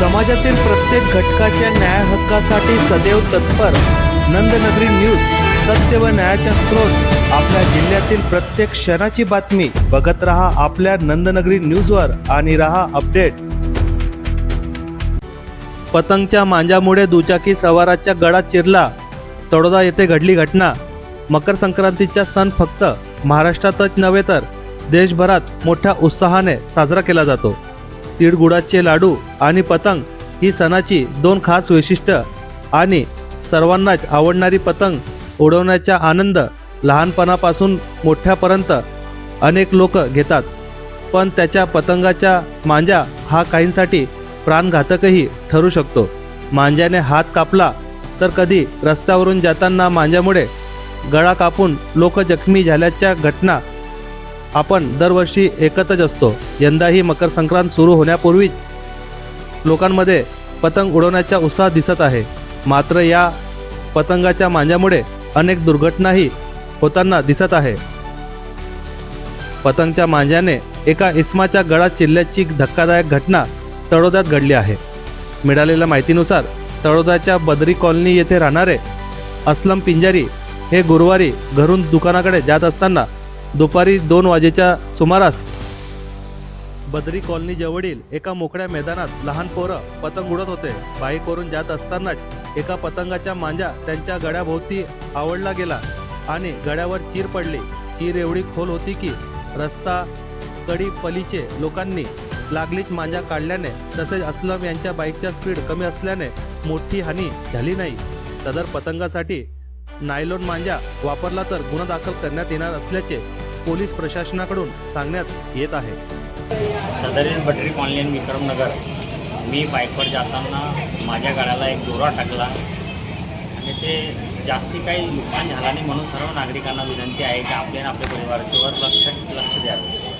समाजातील प्रत्येक घटकाच्या न्याय हक्कासाठी सदैव तत्पर. नंदनगरी न्यूज सत्य व न्यायाचा स्रोत. आपल्या जिल्ह्यातील प्रत्येक क्षणाची बातमी. बघत रहा आपल्या नंदनगरी न्यूजवर आणि रहा अपडेट. पतंगच्या मांजामुळे दुचाकी सवाराच्या गळा चिरला. तडोदा येथे घडली घटना. मकर संक्रांतीचा सण फक्त महाराष्ट्रातच नव्हे तर देशभरात मोठ्या उत्साहाने साजरा केला जातो. तिळगुळाचे लाडू आणि पतंग ही सणाची दोन खास वैशिष्ट्य आणि सर्वांनाच आवडणारी पतंग उडवण्याचा आनंद लहानपणापासून मोठ्यापर्यंत अनेक लोक घेतात. पण त्याच्या पतंगाच्या मांजा हा काहींसाठी प्राणघातकही ठरू शकतो. मांजाने हात कापला तर कधी रस्त्यावरून जाताना मांजामुळे गळा कापून लोक जखमी झाल्याच्या घटना आपण दरवर्षी एकत्रच असतो. यंदाही मकर संक्रांत सुरू होण्यापूर्वीच लोकांमध्ये पतंग उडवण्याचा उत्साह दिसत आहे. मात्र या पतंगाच्या मांजामुळे अनेक दुर्घटनाही होताना दिसत आहे. पतंगच्या मांजाने एका इस्माच्या गळा चिल्ल्याची धक्कादायक घटना तळोद्यात घडली आहे. मिळालेल्या माहितीनुसार तळोद्याच्या बदरी कॉलनी येथे राहणारे असलम पिंजारी हे गुरुवारी घरून दुकानाकडे जात असताना दुपारी दोन वाजेच्या सुमारास बदरी कॉलनी जवळील एका मोकळ्या मैदानात लहान पोरं पतंग उडत होते. बाईकवरून जात असतानाच एका पतंगाच्या मांजा त्यांच्या गळ्याभोवती आवडला गेला आणि गळ्यावर चीर पडली. चीर एवढी खोल होती की रस्ता कडी पलीचे लोकांनी लागलीच मांजा काढल्याने तसेच असलम यांच्या बाईकच्या स्पीड कमी असल्याने मोठी हानी झाली नाही. सदर पतंगासाठी नायलॉन मांजा वापरला तर गुन्हा दाखल करण्यात येणार असल्याचे पोलीस प्रशासनाकडून सांगण्यात येत आहे. सदरील बटरी कॉलनी विक्रमनगर. मी बाईकवर जाताना माझ्या गाड्याला एक दोरा टाकला. आणि ते जास्ती काही नुकसान झाला नाही म्हणून सर्व नागरिकांना विनंती आहे की आपल्या आपल्या परिवाराच्यावर लक्ष लक्ष द्यावे